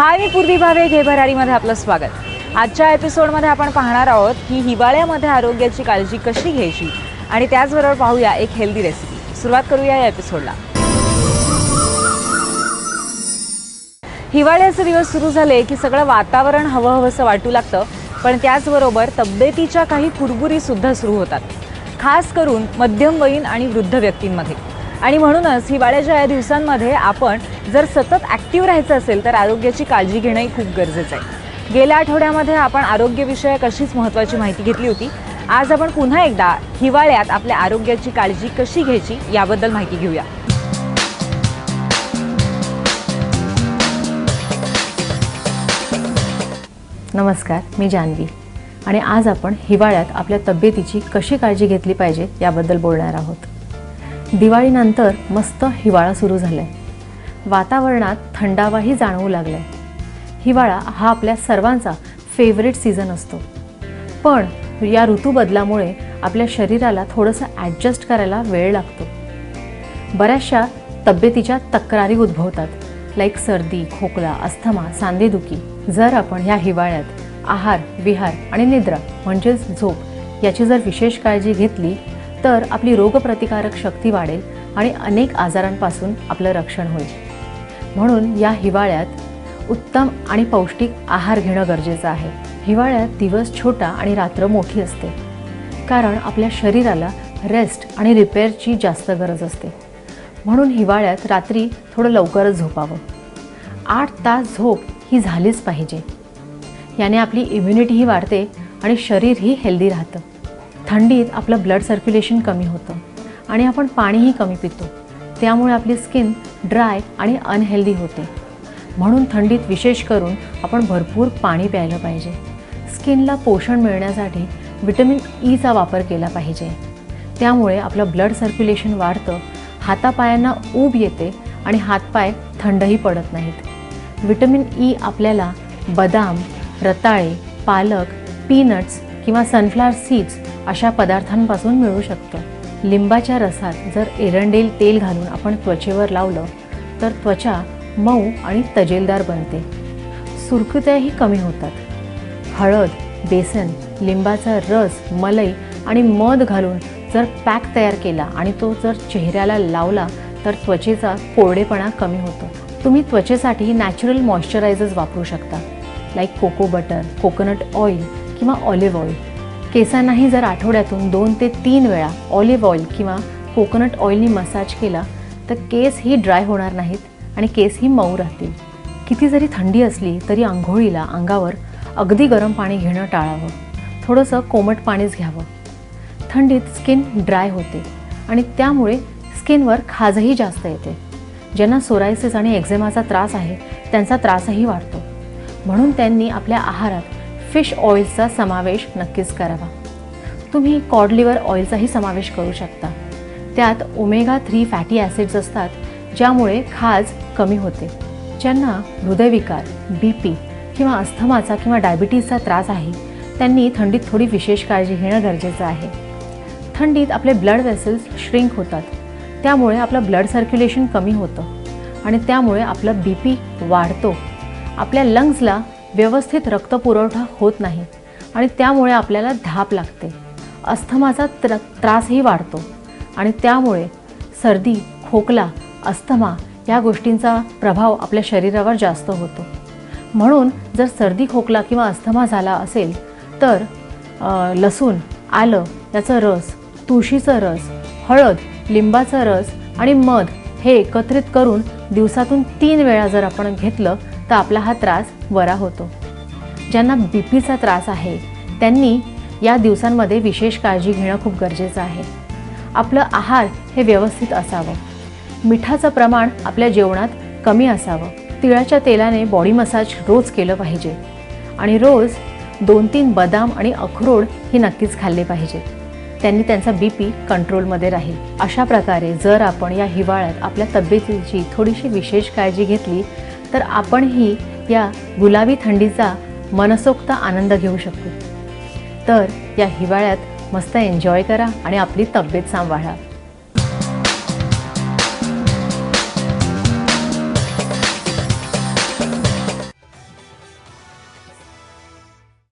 मी पूर्वी भावे घे भरारीमध्ये आपलं स्वागत. आजच्या एपिसोडमध्ये आपण पाहणार आहोत की हिवाळ्यामध्ये आरोग्याची काळजी कशी घ्यायची? आणि त्याचबरोबर पाहूया एक हेल्दी रेसिपी सुरुवात करूया या एपिसोडला हिवाळ्याचे दिवस सुरू झाले की सगळं वातावरण हवं हवंसं वाटू लागतं पण त्याचबरोबर तब्येतीच्या काही कुरबुरीसुद्धा सुरू होतात. खास करून मध्यमवयीन आणि वृद्ध व्यक्तींमध्ये. आणि म्हणूनच हिवाळ्याच्या या दिवसांमध्ये आपण जर सतत ॲक्टिव्ह राहायचं असेल तर आरोग्याची काळजी घेणंही खूप गरजेचं आहे. गेल्या आठवड्यामध्ये आपण आरोग्यविषयक अशीच महत्त्वाची माहिती घेतली होती. आज आपण पुन्हा एकदा हिवाळ्यात आपल्या आरोग्याची काळजी कशी घ्यायची याबद्दल माहिती घेऊया. नमस्कार मी जान्हवी आणि आज आपण हिवाळ्यात आपल्या तब्येतीची कशी काळजी घेतली पाहिजे याबद्दल बोलणार आहोत. दिवाळीनंतर मस्त हिवाळा सुरू झाला आहे वातावरणात थंडावाही जाणवू लागलाय. आहे हिवाळा हा आपल्या सर्वांचा फेवरेट सीझन असतो. पण या ऋतूबदलामुळे आपल्या शरीराला थोडंसं ॲडजस्ट करायला वेळ लागतो. बऱ्याचशा तब्येतीच्या तक्रारी उद्भवतात लाईक सर्दी खोकला अस्थमा सांधेदुखी. जर आपण ह्या हिवाळ्यात आहार विहार आणि निद्रा म्हणजेच झोप याची जर विशेष काळजी घेतली तर आपली रोगप्रतिकारक शक्ती वाढेल आणि अनेक आजारांपासून आपलं रक्षण होईल. म्हणून या हिवाळ्यात उत्तम आणि पौष्टिक आहार घेणं गरजेचं आहे. हिवाळ्यात दिवस छोटा आणि रात्र मोठी असते. कारण आपल्या शरीराला रेस्ट आणि रिपेअरची जास्त गरज असते. म्हणून हिवाळ्यात रात्री थोडं लवकरच झोपावं. आठ तास झोप ही झालीच पाहिजे. याने आपली इम्युनिटीही वाढते आणि शरीरही हेल्दी राहतं. थंडीत आपलं ब्लड सर्क्युलेशन कमी होतं आणि आपण पाणीही कमी पितो. त्यामुळे आपली स्किन ड्राय आणि अनहेल्दी होते. म्हणून थंडीत विशेष करून आपण भरपूर पाणी प्यायलं पाहिजे. स्किनला पोषण मिळण्यासाठी विटॅमिन ईचा e वापर केला पाहिजे. त्यामुळे आपलं ब्लड सर्क्युलेशन वाढतं हातापायांना ऊब येते आणि हातपाय थंडही पडत नाहीत. विटॅमिन ई e आपल्याला बदाम रताळे पालक पीनट्स किंवा सनफ्लावर सीड्स अशा पदार्थांपासून मिळू शकतं. लिंबाच्या रसात जर एरंडेल तेल घालून आपण त्वचेवर लावलं तर त्वचा मऊ आणि तजेलदार बनते. सुरकुत्याही कमी होतात. हळद बेसन लिंबाचा रस मलई आणि मध घालून जर पॅक तयार केला आणि तो जर चेहऱ्याला लावला तर त्वचेचा कोरडेपणा कमी होतो. तुम्ही त्वचेसाठी नॅचरल मॉइश्चरायझर्स वापरू शकता like cocoa butter coconut oil किंवा ऑलिव्ह ऑइल केसांनाही जर आठवड्यातून दोन ते तीन वेळा ऑलिव्ह ऑइल किंवा कोकोनट ऑइलनी मसाज केला तर केस ही ड्राय होणार नाहीत आणि केस ही मऊ राहतील. किती जरी थंडी असली तरी आंघोळीला अंगावर अगदी गरम पाणी घेणं टाळावं. थोडंसं कोमट पाणीच घ्यावं. थंडीत स्किन ड्राय होते आणि त्यामुळे स्किनवर खाजही जास्त येते. ज्यांना सोरायसिस आणि एक्झेमाचा त्रास आहे त्यांचा त्रासही वाढतो. म्हणून त्यांनी आपल्या आहारात फिश ऑइलचा समावेश नक्कीच करावा. तुम्ही कॉड लिव्हर ऑइलचाही समावेश करू शकता. त्यात ओमेगा थ्री फॅटी ॲसिड्स असतात ज्यामुळे खाज कमी होते. ज्यांना हृदयविकार बी पी किंवा अस्थमाचा किंवा डायबिटीजचा त्रास आहे त्यांनी थंडीत थोडी विशेष काळजी घेणं गरजेचं आहे. थंडीत आपले ब्लड वेसल्स श्रिंक होतात. त्यामुळे आपलं ब्लड सर्क्युलेशन कमी होतं. आणि त्यामुळे आपलं बी पी वाढतो. आपल्या लंग्सला व्यवस्थित रक्तपुरवठा होत नाही आणि त्यामुळे आपल्याला धाप लागते. अस्थमाचा त्र त्रासही वाढतो आणि त्यामुळे सर्दी खोकला अस्थमा या गोष्टींचा प्रभाव आपल्या शरीरावर जास्त होतो. म्हणून जर सर्दी खोकला किंवा अस्थमा झाला असेल तर लसूण आलं याचा रस तुळशीचा रस हळद लिंबाचा रस आणि मध हे एकत्रित करून दिवसातून तीन वेळा जर आपण घेतलं तर आपला हा त्रास बरा होतो. ज्यांना बी पीचा त्रास आहे त्यांनी या दिवसांमध्ये विशेष काळजी घेणं खूप गरजेचं आहे. आपलं आहार हे व्यवस्थित असावं. मिठाचं प्रमाण आपल्या जेवणात कमी असावं. तिळाच्या तेलाने बॉडी मसाज रोज केलं पाहिजे. आणि रोज दोन तीन बदाम आणि अखरोड ही नक्कीच खाल्ले पाहिजेत. त्यांनी त्यांचा बी पी कंट्रोलमध्ये राहील. अशा प्रकारे जर आपण या हिवाळ्यात आपल्या तब्येतीची थोडीशी विशेष काळजी घेतली तर आपणही या गुलाबी थंडीचा मनसोक्त आनंद घेऊ शकतो तर या हिवाळ्यात मस्त एन्जॉय करा आणि आपली तब्येत सांभाळा.